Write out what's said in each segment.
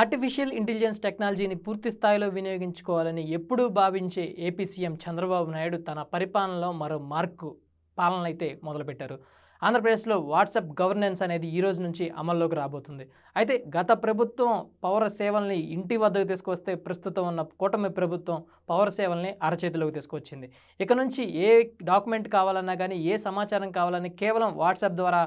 Artificial intelligence టెక్నాలజీని పూర్తి స్థాయిలో వినియోగించుకోవాలని ఎప్పుడూ భావించే ఏపీ సీఎం చంద్రబాబు నాయుడు తన పరిపాలనలో మరో మార్కు పాలనైతే మొదలుపెట్టారు. ఆంధ్రప్రదేశ్లో వాట్సాప్ గవర్నెన్స్ అనేది ఈ రోజు నుంచి అమల్లోకి రాబోతుంది. అయితే గత ప్రభుత్వం పౌర సేవల్ని ఇంటి వద్దకు తీసుకొస్తే ప్రస్తుతం ఉన్న కూటమి ప్రభుత్వం పౌర సేవల్ని అరచేతిలోకి తీసుకొచ్చింది. ఇక నుంచి ఏ డాక్యుమెంట్ కావాలన్నా కానీ ఏ సమాచారం కావాలన్నా కేవలం వాట్సాప్ ద్వారా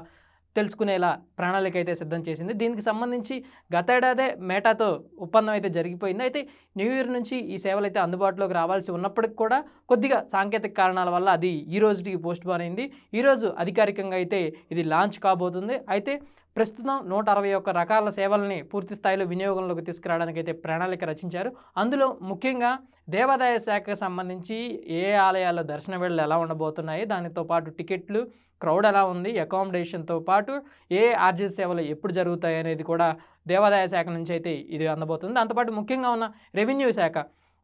తెలుసుకునేలా ప్రణాళిక అయితే సిద్ధం చేసింది. దీనికి సంబంధించి గతేడాదే మేటాతో ఒప్పందం అయితే జరిగిపోయింది. అయితే న్యూ ఇయర్ నుంచి ఈ సేవలు అయితే అందుబాటులోకి రావాల్సి ఉన్నప్పటికి కూడా కొద్దిగా సాంకేతిక కారణాల వల్ల అది ఈ రోజుకి పోస్ట్ పోన్ అయింది. ఈరోజు అధికారికంగా అయితే ఇది లాంచ్ కాబోతుంది. అయితే ప్రస్తుతం నూట అరవై ఒక్క రకాల సేవల్ని పూర్తి స్థాయిలో వినియోగంలోకి తీసుకురావడానికి అయితే ప్రణాళిక రచించారు. అందులో ముఖ్యంగా దేవాదాయ శాఖకు సంబంధించి ఏ ఆలయాల్లో దర్శన వేళలు ఎలా ఉండబోతున్నాయి దానితో పాటు టికెట్లు క్రౌడ్ ఎలా ఉంది అకామిడేషన్తో పాటు ఏ ఆర్జీ సేవలు ఎప్పుడు జరుగుతాయి అనేది కూడా దేవాదాయ శాఖ నుంచి అయితే ఇది అందబోతుంది. దాంతోపాటు ముఖ్యంగా ఉన్న రెవెన్యూ శాఖ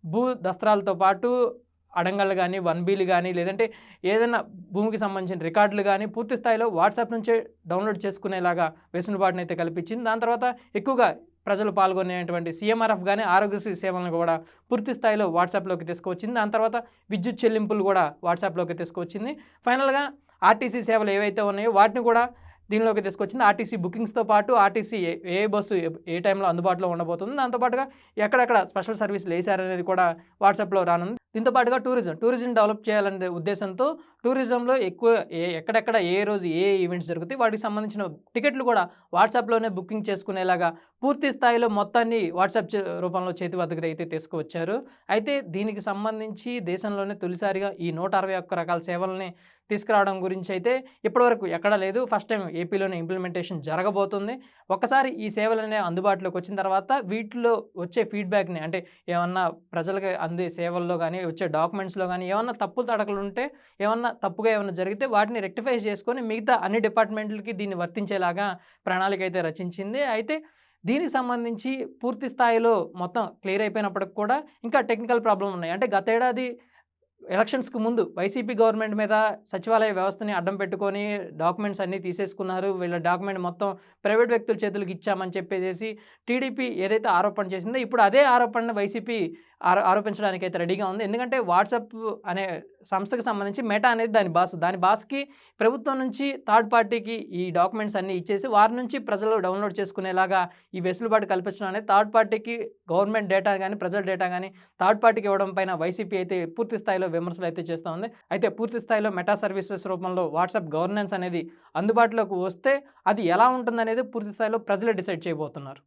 భూ దస్త్రాలతో పాటు అడంగళ్ళు కానీ వన్ బీలు కానీ లేదంటే ఏదైనా భూమికి సంబంధించిన రికార్డులు కానీ పూర్తి స్థాయిలో వాట్సాప్ నుంచే డౌన్లోడ్ చేసుకునేలాగా వెసులుబాటును అయితే కల్పించింది. దాని తర్వాత ఎక్కువగా ప్రజలు పాల్గొనేటువంటి సీఎంఆర్ఎఫ్ కానీ ఆరోగ్యశ్రీ సేవలను కూడా పూర్తి స్థాయిలో వాట్సాప్లోకి తీసుకువచ్చింది. దాని తర్వాత విద్యుత్ చెల్లింపులు కూడా వాట్సాప్లోకి తీసుకువచ్చింది. ఫైనల్గా ఆర్టీసీ సేవలు ఏవైతే ఉన్నాయో వాటిని కూడా దీనిలోకి తీసుకొచ్చింది. ఆర్టీసీ బుకింగ్స్తో పాటు ఆర్టీసీ ఏ ఏ బస్సు ఏ- ఏ టైంలో అందుబాటులో ఉండబోతుంది. దాంతోపాటుగా ఎక్కడెక్కడ స్పెషల్ సర్వీసులు వేశారనేది కూడా వాట్సాప్లో రానుంది. దీంతో పాటుగా టూరిజం టూరిజం డెవలప్ చేయాలనే ఉద్దేశంతో టూరిజంలో ఎక్కువ ఏ ఎక్కడెక్కడ ఏ రోజు ఏ ఈవెంట్స్ జరుగుతాయి వాటికి సంబంధించిన టికెట్లు కూడా వాట్సాప్లోనే బుకింగ్ చేసుకునేలాగా పూర్తి స్థాయిలో మొత్తాన్ని వాట్సాప్ రూపంలో చేతి వద్దకు అయితే తీసుకువచ్చారు. అయితే దీనికి సంబంధించి దేశంలోనే తొలిసారిగా ఈ నూట అరవై ఒక్క రకాల సేవల్ని తీసుకురావడం గురించి అయితే ఇప్పటివరకు ఎక్కడ లేదు. ఫస్ట్ టైం ఏపీలోనే ఇంప్లిమెంటేషన్ జరగబోతుంది. ఒకసారి ఈ సేవలనే అందుబాటులోకి వచ్చిన తర్వాత వీటిలో వచ్చే ఫీడ్బ్యాక్ని అంటే ఏమన్నా ప్రజలకు అందే సేవల్లో కానీ వచ్చే డాక్యుమెంట్స్లో కానీ ఏమన్నా తప్పులు తడకలు ఉంటే ఏమన్నా తప్పుగా ఏమన్నా జరిగితే వాటిని రెక్టిఫై చేసుకొని మిగతా అన్ని డిపార్ట్మెంట్లకి దీన్ని వర్తించేలాగా ప్రణాళిక అయితే రచించింది. అయితే దీనికి సంబంధించి పూర్తి స్థాయిలో మొత్తం క్లియర్ అయిపోయినప్పటికి కూడా ఇంకా టెక్నికల్ ప్రాబ్లం ఉన్నాయి. అంటే గతేడాది ఎలక్షన్స్కి ముందు వైసీపీ గవర్నమెంట్ మీద సచివాలయ వ్యవస్థని అడ్డం పెట్టుకొని డాక్యుమెంట్స్ అన్నీ తీసేసుకున్నారు. వీళ్ళ డాక్యుమెంట్ మొత్తం ప్రైవేట్ వ్యక్తుల చేతులకు ఇచ్చామని చెప్పేసి టీడీపీ ఏదైతే ఆరోపణ చేసిందో ఇప్పుడు అదే ఆరోపణను వైసీపీ ఆరో ఆరోపించడానికి అయితే రెడీగా ఉంది. ఎందుకంటే వాట్సాప్ అనే సంస్థకు సంబంధించి మెటా అనేది దాని బాస్. దాని బాస్కి ప్రభుత్వం నుంచి థర్డ్ పార్టీకి ఈ డాక్యుమెంట్స్ అన్నీ ఇచ్చేసి వారి నుంచి ప్రజలు డౌన్లోడ్ చేసుకునేలాగా ఈ వెసులుబాటు కల్పించడం అనేది థర్డ్ పార్టీకి గవర్నమెంట్ డేటా కానీ ప్రజల డేటా కానీ థర్డ్ పార్టీకి ఇవ్వడం పైన వైసీపీ అయితే పూర్తి స్థాయిలో విమర్శలు అయితే చేస్తూ ఉంది. అయితే పూర్తి స్థాయిలో మెటా సర్వీసెస్ రూపంలో వాట్సాప్ గవర్నెన్స్ అనేది అందుబాటులోకి వస్తే అది ఎలా ఉంటుందనేది పూర్తి స్థాయిలో ప్రజలే డిసైడ్ చేయబోతున్నారు.